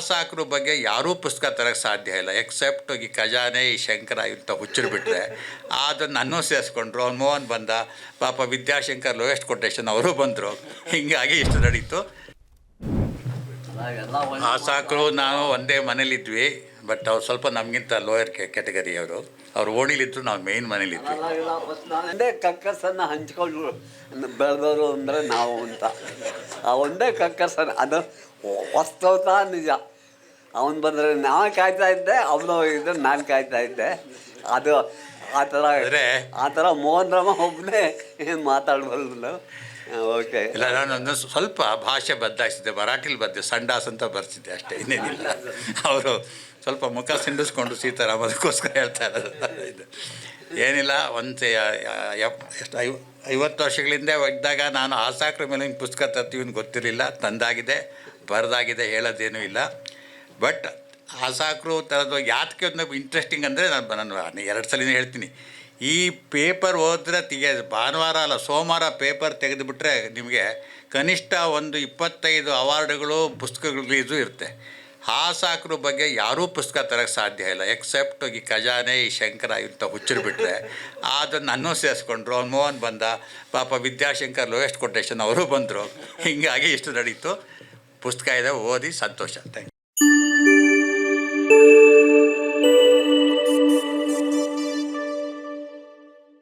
ಸಾಕರು ಬಗ್ಗೆ ಯಾರೂ ಪುಸ್ತಕ ತರಕ್ಕೆ ಸಾಧ್ಯ ಇಲ್ಲ ಎಕ್ಸೆಪ್ಟ್ ಈ ಖಜಾನೆ, ಈ ಶಂಕರ ಇಂಥ ಹುಚ್ಚರು ಬಿಟ್ಟರೆ ಅದನ್ನು ಅನ್ನೂ ಸೇರಿಸ್ಕೊಂಡ್ರು, ಅವ್ನು ಮೋಹನ್ ಬಂದ, ಪಾಪ ವಿದ್ಯಾಶಂಕರ್ ಲೋಯೆಸ್ಟ್ ಕೊಟೇಶನ್ ಅವರು ಬಂದರು. ಹೀಗಾಗಿ ಇಷ್ಟು ನಡೀತು. ಆ ಸಾಕರು ನಾವು ಒಂದೇ ಮನೇಲಿದ್ವಿ ಬಟ್ ಅವ್ರು ಸ್ವಲ್ಪ ನಮಗಿಂತ ಲೋಯರ್ ಕ್ಯಾಟಗರಿ ಅವರು. ಅವ್ರು ಓಣಿಲಿದ್ರು ನಾವು ಮೇನ್ ಮನೇಲಿದ್ವಿ. ಒಂದೇ ಕಕ್ಕಸನ್ನು ಹಂಚ್ಕೊಂಡು ಬೆಳೆದವರು ಅಂದರೆ ನಾವು ಅಂತ. ಆ ಒಂದೇ ಕಕ್ಕಸನ್ನು ಅದು ವಸ್ತುತ ನಿಜ. ಅವನು ಬಂದರೆ ನಾನು ಕಾಯ್ತಾ ಇದ್ದೆ ಅವನು ಹೋಗಿದ್ರೆ ನಾನು ಕಾಯ್ತಾ ಇದ್ದೆ. ಅದು ಆ ಥರ ಆ ಥರ ಮೋಹನ್ ರಾಮ ಒಬ್ಬನೇ ಮಾತಾಡ್ಬಲ್ಲು ಓಕೆ ಇಲ್ಲ, ನಾನೊಂದು ಸ್ವಲ್ಪ ಭಾಷೆ ಬದಲಾಯಿಸಿದ್ದೆ, ಮರಾಠಿಲಿ ಬದ್ದೆ, ಸಂಡಾಸ್ ಅಂತ ಬರ್ತಿದ್ದೆ ಅಷ್ಟೇ, ಇನ್ನೇನಿಲ್ಲ. ಅವರು ಸ್ವಲ್ಪ ಮುಖ ಸಿಂಡಿಸ್ಕೊಂಡು ಸೀತಾರಾಮ್ ಅದಕ್ಕೋಸ್ಕರ ಹೇಳ್ತಾ ಇರೋದು. ಇದು ಏನಿಲ್ಲ, ಒಂದು ಎಷ್ಟು ಐವ ಐವತ್ತು ವರ್ಷಗಳಿಂದ ಒಗ್ದಾಗ ನಾನು ಆಸಾಕ್ರ ಮೇಲೆ ಪುಸ್ತಕ ತರ್ತೀವಿ ಗೊತ್ತಿರಲಿಲ್ಲ, ತಂದಾಗಿದೆ, ಬರೆದಾಗಿದೆ ಹೇಳೋದೇನೂ ಇಲ್ಲ. ಬಟ್ ಆಸಾಕ್ರು ಥರದ್ದು ಯಾತಕ್ಕೆ ಒಂದು ಇಂಟ್ರೆಸ್ಟಿಂಗ್ ಅಂದರೆ ನಾನು ನಾನು ಎರಡು ಸಲಿನೂ ಹೇಳ್ತೀನಿ. ಈ ಪೇಪರ್ ಓದಿದ್ರೆ ತೆಗೆ, ಭಾನುವಾರ ಅಲ್ಲ, ಸೋಮವಾರ ಪೇಪರ್ ತೆಗೆದುಬಿಟ್ರೆ ನಿಮಗೆ ಕನಿಷ್ಠ ಒಂದು ಇಪ್ಪತ್ತೈದು ಅವಾರ್ಡ್ಗಳು, ಪುಸ್ತಕಗಳು ಇದು ಇರುತ್ತೆ. ಹಾಸಾಕ್ರ ಬಗ್ಗೆ ಯಾರೂ ಪುಸ್ತಕ ತರಕ್ಕೆ ಸಾಧ್ಯ ಇಲ್ಲ ಎಕ್ಸೆಪ್ಟ್ ಈ ಖಜಾನೆ, ಈ ಶಂಕರ ಇಂಥ ಹುಚ್ಚರು ಬಿಟ್ಟರೆ ಅದನ್ನು ಅನ್ನೂ ಸೇರಿಸ್ಕೊಂಡ್ರು, ಅವ್ನು ಮೋಹನ್ ಬಂದ, ಪಾಪ ವಿದ್ಯಾಶಂಕರ್ ಲೋಯೆಸ್ಟ್ ಕೊಟೇಶನ್ ಅವರು ಬಂದರು. ಹೀಗಾಗಿ ಇಷ್ಟು ನಡೀತು. ಪುಸ್ತಕ ಇದೆ, ಓದಿ ಸಂತೋಷ. ಥ್ಯಾಂಕ್